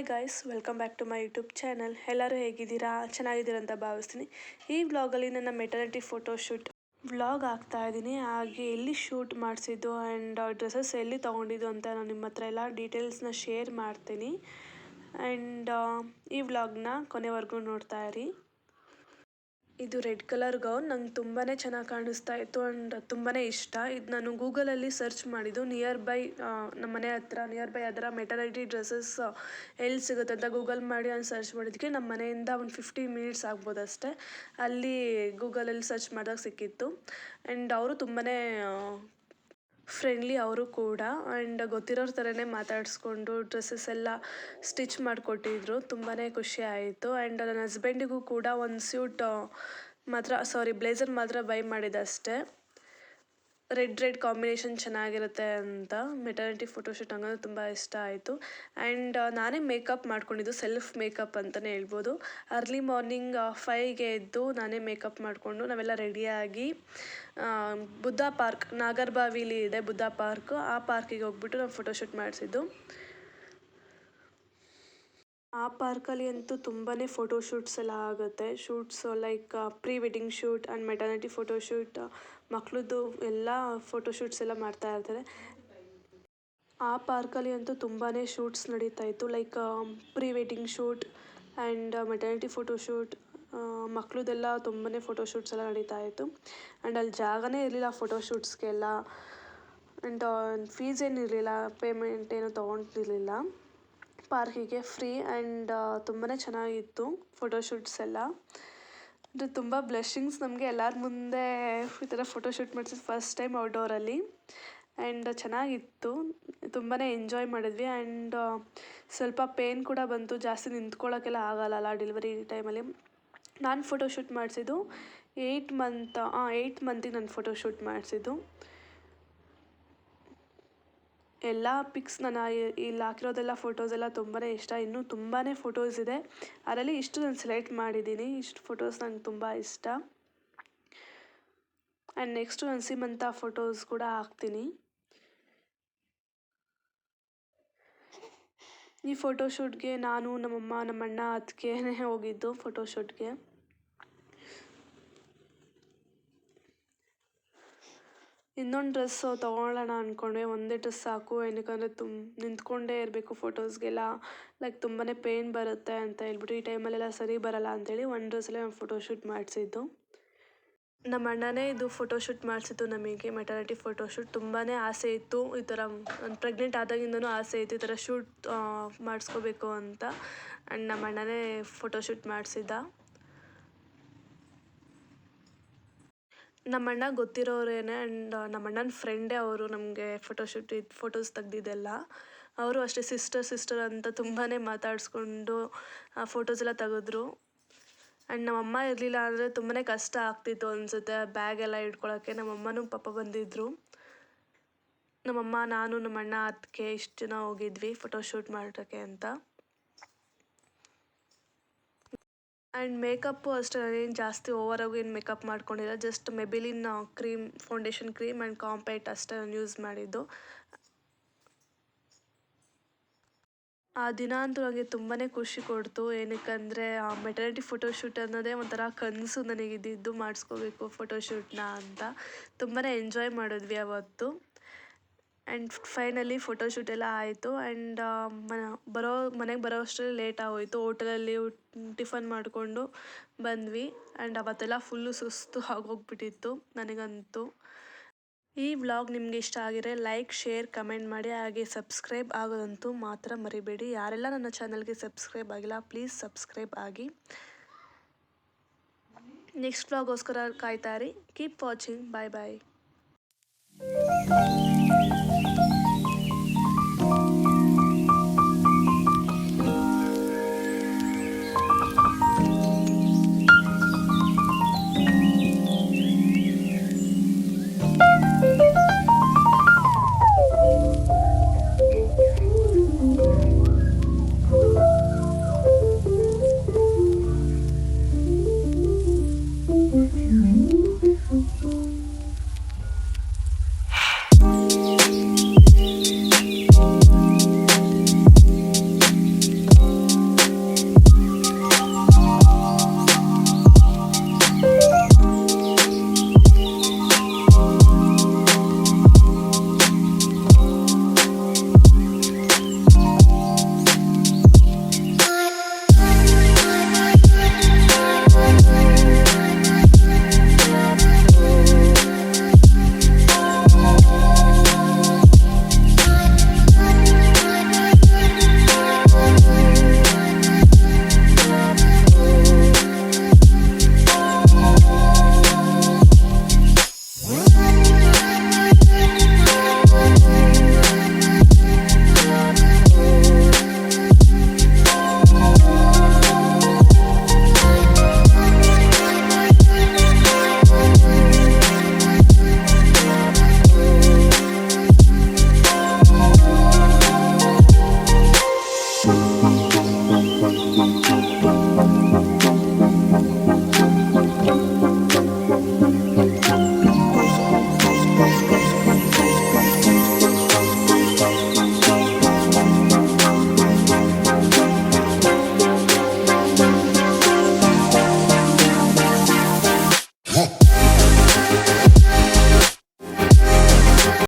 Hi guys welcome back to my YouTube channel ಎಲ್ಲರೂ ಹೇಗಿದ್ದೀರಾ? ಚೆನ್ನಾಗಿದ್ದೀರಾ ಅಂತ ಭಾವಿಸ್ತೀನಿ. ಈ ವ್ಲಾಗಲ್ಲಿ ನನ್ನ ಮೆಟರ್ನಿಟಿ ಫೋಟೋ ಶೂಟ್ ವ್ಲಾಗ್ ಆಗ್ತಾ ಇದ್ದೀನಿ. ಹಾಗೆ ಎಲ್ಲಿ ಶೂಟ್ ಮಾಡಿಸಿದ್ದು ಆ್ಯಂಡ್ ಡ್ರೆಸ್ಸಸ್ ಎಲ್ಲಿ ತೊಗೊಂಡಿದ್ದು ಅಂತ ನಾನು ನಿಮ್ಮ ಹತ್ರ ಎಲ್ಲ ಡೀಟೇಲ್ಸ್ನ ಶೇರ್ ಮಾಡ್ತೀನಿ. ಆ್ಯಂಡ್ ಈ ವ್ಲಾಗ್ನ ಕೊನೆವರೆಗೂ ನೋಡ್ತಾ ಇರಿ. ಇದು ರೆಡ್ ಕಲರ್ ಗೌನ್. ನಂಗೆ ತುಂಬಾ ಚೆನ್ನಾಗಿ ಕಾಣಿಸ್ತಾ ಇತ್ತು ಆ್ಯಂಡ್ ತುಂಬಾ ಇಷ್ಟ. ಇದು ನಾನು ಗೂಗಲಲ್ಲಿ ಸರ್ಚ್ ಮಾಡಿದ್ದು ನಿಯರ್ ಬೈ ನಮ್ಮ ಮನೆ ಹತ್ರ, ನಿಯರ್ ಬೈ ಅದರ ಮೆಟರ್ನಿಟಿ ಡ್ರೆಸ್ಸಸ್ ಎಲ್ಲಿ ಸಿಗುತ್ತೆ ಅಂತ ಗೂಗಲ್ ಮಾಡಿ ನಾನು ಸರ್ಚ್ ಮಾಡಿದ್ದಕ್ಕೆ ನಮ್ಮ ಮನೆಯಿಂದ ಒಂದು ಫಿಫ್ಟಿ ಮಿನಿಟ್ಸ್ ಆಗ್ಬೋದು ಅಷ್ಟೇ ಅಲ್ಲಿ ಗೂಗಲಲ್ಲಿ ಸರ್ಚ್ ಮಾಡಿದಾಗ ಸಿಕ್ಕಿತ್ತು. ಆ್ಯಂಡ್ ಅವರು ತುಂಬಾ ಫ್ರೆಂಡ್ಲಿ ಅವರು ಕೂಡ. ಆ್ಯಂಡ್ ಗೊತ್ತಿರೋರ ಥರನೇ ಮಾತಾಡಿಸ್ಕೊಂಡು ಡ್ರೆಸ್ಸಸ್ ಎಲ್ಲ ಸ್ಟಿಚ್ ಮಾಡಿಕೊಟ್ಟಿದ್ರು. ತುಂಬಾ ಖುಷಿ ಆಯಿತು. ಆ್ಯಂಡ್ ನನ್ನ ಹಸ್ಬೆಂಡಿಗೂ ಕೂಡ ಒಂದು ಸ್ಯೂಟ್ ಮಾತ್ರ ಸಾರಿ ಬ್ಲೇಸರ್ ಮಾತ್ರ ಬೈ ಮಾಡಿದ್ದೆ ಅಷ್ಟೇ ರೆಡ್ ರೆಡ್ ಕಾಂಬಿನೇಷನ್ ಚೆನ್ನಾಗಿರುತ್ತೆ ಅಂತ ಮೆಟರ್ನಿಟಿ ಫೋಟೋಶೂಟ್ ಹಂಗಂದ್ರೆ ತುಂಬ ಇಷ್ಟ ಆಯಿತು. ಆ್ಯಂಡ್ ನಾನೇ ಮೇಕಪ್ ಮಾಡ್ಕೊಂಡಿದ್ದು ಸೆಲ್ಫ್ ಮೇಕಪ್ ಅಂತಲೇ ಹೇಳ್ಬೋದು. ಅರ್ಲಿ ಮಾರ್ನಿಂಗ್ ಫೈವ್ಗೆ ಎದ್ದು ನಾನೇ ಮೇಕಪ್ ಮಾಡಿಕೊಂಡು ನಾವೆಲ್ಲ ರೆಡಿಯಾಗಿ ಬುದ್ಧ ಪಾರ್ಕ್, ನಾಗರಬಾವಿಲಿ ಇದೆ ಬುದ್ಧ ಪಾರ್ಕ್. ಆ ಪಾರ್ಕಿಗೆ ಹೋಗ್ಬಿಟ್ಟು ನಾವು ಫೋಟೋಶೂಟ್ ಮಾಡಿಸಿದ್ದು. ಆ ಪಾರ್ಕಲ್ಲಿ ಅಂತೂ ತುಂಬಾ ಫೋಟೋಶೂಟ್ಸ್ ಎಲ್ಲ ಆಗುತ್ತೆ. Shoots like pre wedding shoot and maternity photoshoot ಮಕ್ಕಳದ್ದು ಎಲ್ಲ ಫೋಟೋ ಶೂಟ್ಸ್ ಎಲ್ಲ ಮಾಡ್ತಾ ಇರ್ತಾರೆ. ಆ ಪಾರ್ಕಲ್ಲಿ ಅಂತೂ ತುಂಬಾ ಶೂಟ್ಸ್ ನಡೀತಾ ಇತ್ತು. Like pre wedding shoot and maternity photoshoot ಮಕ್ಳದ್ದೆಲ್ಲ ತುಂಬಾ ಫೋಟೋಶೂಟ್ಸ್ ಎಲ್ಲ ನಡೀತಾ ಇತ್ತು. ಆ್ಯಂಡ್ ಅಲ್ಲಿ ಜಾಗನೇ ಇರಲಿಲ್ಲ ಫೋಟೋ ಶೂಟ್ಸ್ಗೆಲ್ಲ. ಆ್ಯಂಡ್ ಫೀಸ್ ಏನಿರಲಿಲ್ಲ ಪೇಮೆಂಟ್ ಏನು ತೊಗೊತಿರ್ಲಿಲ್ಲ ಪಾರ್ಕಿಗೆ ಫ್ರೀ ಆ್ಯಂಡ್ ತುಂಬಾ ಚೆನ್ನಾಗಿತ್ತು ಫೋಟೋಶೂಟ್ಸ್ ಎಲ್ಲ. ಅಂದರೆ ತುಂಬ ಬ್ಲೆಷಿಂಗ್ಸ್ ನಮಗೆ ಎಲ್ಲರ ಮುಂದೆ ಈ ಥರ ಫೋಟೋಶೂಟ್ ಮಾಡಿಸಿದ್ದು ಫಸ್ಟ್ ಟೈಮ್ ಔಟ್ಡೋರಲ್ಲಿ ಆ್ಯಂಡ್ ಚೆನ್ನಾಗಿತ್ತು. ತುಂಬಾ ಎಂಜಾಯ್ ಮಾಡಿದ್ವಿ ಆ್ಯಂಡ್ ಸ್ವಲ್ಪ ಪೇನ್ ಕೂಡ ಬಂತು. ಜಾಸ್ತಿ ನಿಂತ್ಕೊಳ್ಳೋಕ್ಕೆಲ್ಲ ಆಗಲ್ಲ ಡೆಲಿವರಿ ಟೈಮಲ್ಲಿ ನಾನು ಫೋಟೋಶೂಟ್ ಮಾಡಿಸಿದ್ದು ಏಯ್ಟ್ ಮಂತ್ ಏಯ್ಟ್ ಮಂತಿಗೆ ನಾನು ಫೋಟೋಶೂಟ್ ಮಾಡಿಸಿದ್ದು. ಎಲ್ಲ ಪಿಕ್ಸ್ ನಾನು ಇಲ್ಲಿ ಹಾಕಿರೋದೆಲ್ಲ ಫೋಟೋಸ್ ಎಲ್ಲ ತುಂಬಾ ಇಷ್ಟ. ಇನ್ನೂ ತುಂಬಾ ಫೋಟೋಸ್ ಇದೆ. ಅದರಲ್ಲಿ ಇಷ್ಟು ನಾನು ಸೆಲೆಕ್ಟ್ ಮಾಡಿದ್ದೀನಿ. ಇಷ್ಟು ಫೋಟೋಸ್ ನಂಗೆ ತುಂಬ ಇಷ್ಟ. ಆ್ಯಂಡ್ ನೆಕ್ಸ್ಟು ನಾನು ಸೀಮಂತ ಫೋಟೋಸ್ ಕೂಡ ಹಾಕ್ತೀನಿ. ಈ ಫೋಟೋಶೂಟ್ಗೆ ನಾನು ನಮ್ಮಮ್ಮ, ನಮ್ಮಣ್ಣ ಅದಕ್ಕೇನೆ ಹೋಗಿದ್ದು ಫೋಟೋಶೂಟ್ಗೆ ಇನ್ನೊಂದು ಡ್ರೆಸ್ಸು ತೊಗೊಳ್ಳೋಣ ಅಂದ್ಕೊಂಡೆ ಒಂದೇ ಡ್ರೆಸ್ ಸಾಕು, ಏನಕ್ಕಂದರೆ ತುಂಬ ನಿಂತ್ಕೊಂಡೇ ಇರಬೇಕು ಫೋಟೋಸ್ಗೆಲ್ಲ. ಲೈಕ್ ತುಂಬಾ ಪೇನ್ ಬರುತ್ತೆ ಅಂತ ಹೇಳ್ಬಿಟ್ಟು ಈ ಟೈಮಲ್ಲೆಲ್ಲ ಸರಿ ಬರಲ್ಲ ಅಂತೇಳಿ ಒಂದು ಡ್ರೆಸ್ಸಲ್ಲೇ ನಾನು ಫೋಟೋಶೂಟ್ ಮಾಡಿಸಿದ್ದು. ನಮ್ಮ ಅಣ್ಣನೇ ಇದು ಫೋಟೋಶೂಟ್ ಮಾಡಿಸಿದ್ದು ನಮಗೆ ಮೆಟರ್ನಿಟಿ ಫೋಟೋಶೂಟ್ ತುಂಬಾ ಆಸೆ ಇತ್ತು. ಈ ಥರ ಪ್ರೆಗ್ನೆಂಟ್ ಆದಾಗಿಂದನೂ ಆಸೆ ಇತ್ತು. ಈ ಥರ ಶೂಟ್ ಮಾಡಿಸ್ಕೋಬೇಕು ಅಂತ. ಆ್ಯಂಡ್ ನಮ್ಮ ಅಣ್ಣನೇ ಫೋಟೋಶೂಟ್ ಮಾಡಿಸಿದ್ದ. ನಮ್ಮ ಅಣ್ಣ ಗೊತ್ತಿರೋರೇನೆ ಆ್ಯಂಡ್ ನಮ್ಮಣ್ಣನ ಫ್ರೆಂಡೇ ಅವರು ನಮಗೆ ಫೋಟೋಶೂಟ್ ಇದು ಫೋಟೋಸ್ ತೆಗ್ದಿದ್ದೆಲ್ಲ. ಅವರು ಅಷ್ಟೇ ಸಿಸ್ಟರ್ ಸಿಸ್ಟರ್ ಅಂತ ತುಂಬಾ ಮಾತಾಡಿಸ್ಕೊಂಡು, ಆ ಫೋಟೋಸ್ ಎಲ್ಲ ತೆಗೆದ್ರು. ಆ್ಯಂಡ್ ನಮ್ಮಮ್ಮ ಇರಲಿಲ್ಲ ಅಂದರೆ ತುಂಬಾ ಕಷ್ಟ ಆಗ್ತಿತ್ತು ಅನಿಸುತ್ತೆ ಬ್ಯಾಗ್ ಎಲ್ಲ ಇಟ್ಕೊಳ್ಳೋಕ್ಕೆ ನಮ್ಮಮ್ಮನೂ ಪಾಪ ಬಂದಿದ್ದರು ನಮ್ಮಮ್ಮ, ನಾನು, ನಮ್ಮಣ್ಣ ಅದಕ್ಕೆ ಇಷ್ಟು ಜನ ಹೋಗಿದ್ವಿ ಫೋಟೋಶೂಟ್ ಮಾಡೋಕ್ಕೆ ಅಂತ. ಆ್ಯಂಡ್ ಮೇಕಪ್ಪು ಅಷ್ಟೇ, ನಾನೇನು ಜಾಸ್ತಿ ಓವರಾಗೂ ಏನು ಮೇಕಪ್ ಮಾಡ್ಕೊಂಡಿಲ್ಲ just Maybelline cream foundation cream and compact ಅಷ್ಟೇ ನಾನು ಯೂಸ್ ಮಾಡಿದ್ದು. ಆ ದಿನ ಅಂತೂ ನನಗೆ ತುಂಬಾ ಖುಷಿ ಕೊಡ್ತು, ಏನಕ್ಕಂದರೆ ಆ ಮೆಟರ್ನಿಟಿ ಫೋಟೋಶೂಟ್ ಅನ್ನೋದೇ ಒಂಥರ ಕನಸು ನನಗೆ ಇದ್ದಿದ್ದು ಮಾಡಿಸ್ಕೋಬೇಕು ಫೋಟೋಶೂಟ್ನ ಅಂತ. ತುಂಬಾ ಎಂಜಾಯ್ ಮಾಡಿದ್ವಿ ಅವತ್ತು. ಆ್ಯಂಡ್ ಫೈನಲಿ ಫೋಟೋಶೂಟ್ ಎಲ್ಲ ಆಯಿತು. ಆ್ಯಂಡ್ ಮನ, ಬರೋ, ಮನೆಗೆ ಬರೋ ಅಷ್ಟರಲ್ಲಿ ಲೇಟ್ ಆಗೋಯಿತು ಓಟೆಲಲ್ಲಿ ಟಿಫನ್ ಮಾಡಿಕೊಂಡು ಬಂದ್ವಿ. ಆ್ಯಂಡ್ ಅವತ್ತೆಲ್ಲ ಫುಲ್ಲು ಸುಸ್ತು ಆಗೋಗ್ಬಿಟ್ಟಿತ್ತು ನನಗಂತೂ. ಈ ವ್ಲಾಗ್ ನಿಮಗೆ ಇಷ್ಟ ಆಗಿದ್ರೆ ಲೈಕ್ ಶೇರ್ ಕಮೆಂಟ್ ಮಾಡಿ. ಹಾಗೆ ಸಬ್ಸ್ಕ್ರೈಬ್ ಆಗೋದಂತೂ ಮಾತ್ರ ಮರಿಬೇಡಿ. ಯಾರೆಲ್ಲ ನನ್ನ ಚಾನಲ್ಗೆ ಸಬ್ಸ್ಕ್ರೈಬ್ ಆಗಿಲ್ಲ ಪ್ಲೀಸ್ ಸಬ್ಸ್ಕ್ರೈಬ್ ಆಗಿ. ನೆಕ್ಸ್ಟ್ ವ್ಲಾಗೋಸ್ಕರ ಕಾಯ್ತಾರೆ ಕೀಪ್ ವಾಚಿಂಗ್ ಬಾಯ್ ಬಾಯ್